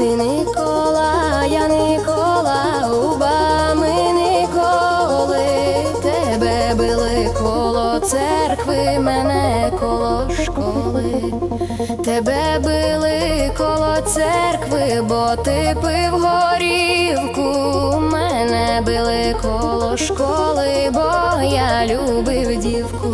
Ти Никола, я Никола, губами ніколи. Тебе били коло церкви, мене коло школи, тебе били коло церкви, бо ти пив горівку, мене били коло школи, бо я любив дівку.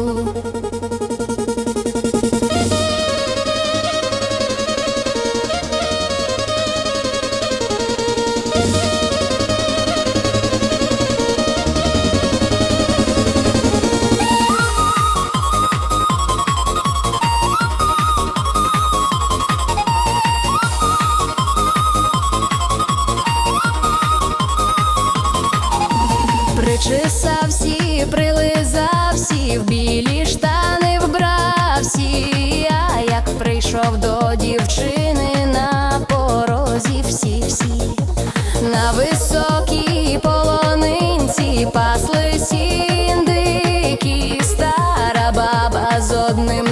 всі, прилизавсі, в білі штани вбравсі, а як прийшов до дівчини на порозі всі, всі, на високій полонинці паслися індики, стара баба з одним.